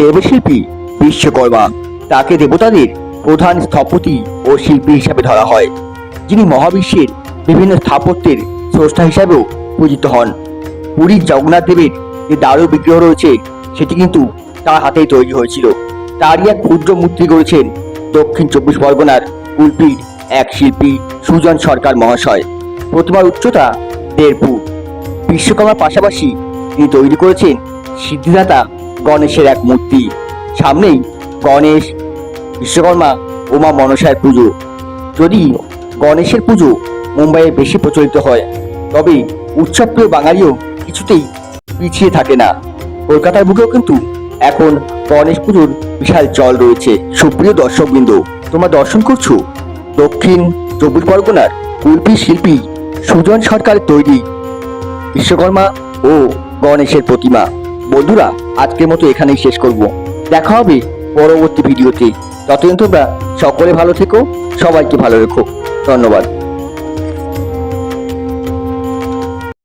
দেবশিল্পী বিশ্বকর্মা। তাকে দেবতাদের প্রধান স্থপতি ও শিল্পী হিসাবে ধরা হয়। যিনি মহাবিশ্বের বিভিন্ন স্থাপত্যের স্রষ্টা হিসাবেও পূজিত হন। পুরীর জগন্নাথ দেবের যে দারু বিগ্রহ রয়েছে, সেটি কিন্তু তার হাতেই তৈরি হয়েছিল। তারই এক ক্ষুদ্র মূর্তি গড়েছেন দক্ষিণ চব্বিশ পরগনার কুলপির এক শিল্পী সুজন সরকার মহাশয়। প্রতিমার উচ্চতা দেড় ফুট। বিশ্বকর্মার পাশাপাশি তিনি তৈরি করেছেন সিদ্ধিদাতা গণেশের এক মূর্তি। সামনেই গণেশ, বিশ্বকর্মা ও মা মনসার পুজো। যদি গণেশের পুজো মুম্বাইয়ে বেশি প্রচলিত হয়, তবে উৎসবপ্রিয় বাঙালিও কিছুতেই পিছিয়ে থাকে না। কলকাতার বুকেও কিন্তু এখন গণেশ পুজোর বিশাল চল রয়েছে। সুপ্রিয় দর্শকবৃন্দ, তোমরা দর্শন করছ দক্ষিণ চব্বিশ পরগনার কুলপি শিল্পী সুজন সরকারের তৈরি বিশ্বকর্মা ও গণেশের প্রতিমা। বন্ধুরা, আজকের মতো এখানেই শেষ করব। দেখা হবে পরবর্তী ভিডিওতে। ততদিন তোমরা সকলে ভালো থেকো, সবাইকে ভালো রেখো। ধন্যবাদ।